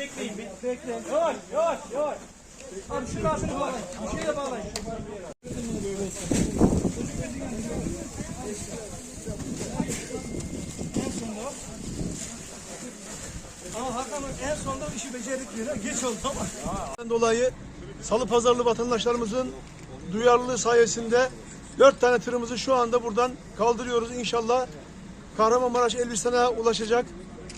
Yavaş yavaş yavaş. Abi şu lasını bağlayın. Bir şeyle bağlayın. En sonunda ama Hakan en sonunda işi becerdik diyor. Geç oldu ama. dolayı salı pazarlı vatandaşlarımızın duyarlılığı sayesinde dört tane tırımızı şu anda buradan kaldırıyoruz. İnşallah Kahramanmaraş Elbistan'a ulaşacak.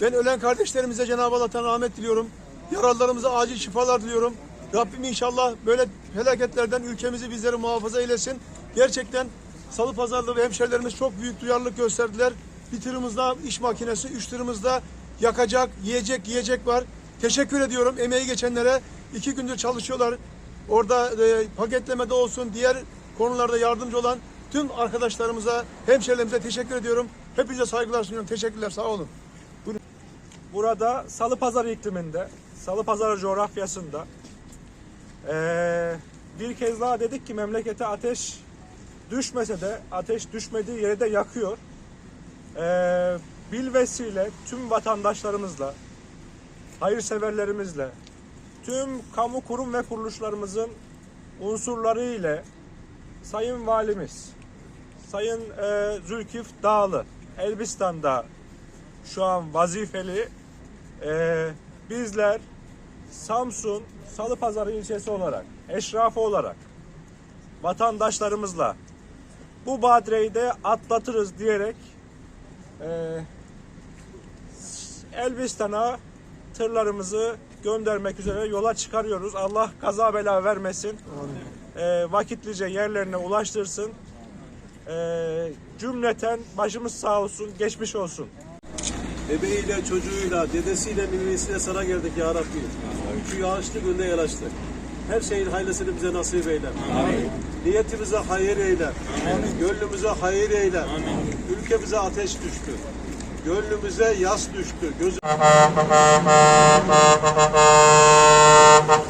Ben ölen kardeşlerimize Cenab-ı Allah'tan rahmet diliyorum. Yaralılarımıza acil şifalar diliyorum. Rabbim inşallah böyle felaketlerden ülkemizi bizleri muhafaza eylesin. Gerçekten salı pazarlı ve hemşerilerimiz çok büyük duyarlılık gösterdiler. Bir tırımızda iş makinesi, üç tırımızda yakacak, yiyecek, yiyecek var. Teşekkür ediyorum emeği geçenlere. iki gündür çalışıyorlar. Orada e, paketlemede olsun, diğer konularda yardımcı olan tüm arkadaşlarımıza, hemşerilerimize teşekkür ediyorum. Hepinize saygılar sunuyorum. Teşekkürler, sağ olun. Burada Salı Pazarı ikliminde, Salı Pazarı coğrafyasında eee, bir kez daha dedik ki memlekete ateş düşmese de ateş düşmediği yere de yakıyor. Eee bilvesiyle tüm vatandaşlarımızla, hayırseverlerimizle, tüm kamu kurum ve kuruluşlarımızın unsurları ile Sayın Valimiz, Sayın eee Zülkif Dağlı, Elbistan'da şu an vazifeli. Ee, bizler Samsun Salıpazarı ilçesi olarak, eşrafı olarak vatandaşlarımızla bu badireyi de atlatırız diyerek e, Elbistan'a tırlarımızı göndermek üzere yola çıkarıyoruz. Allah kaza bela vermesin. E, vakitlice yerlerine ulaştırsın. E, cümleten başımız sağ olsun, geçmiş olsun. Bebeğiyle, çocuğuyla, dedesiyle, ninesiyle sana geldik ya Rabbi. Şu yağışlı günde yaraştık. Her şeyin hayırlısını bize nasip eyle. Niyetimize hayır eyle. Gönlümüze hayır eyle. Ülkemize ateş düştü. Gönlümüze yas düştü. Göz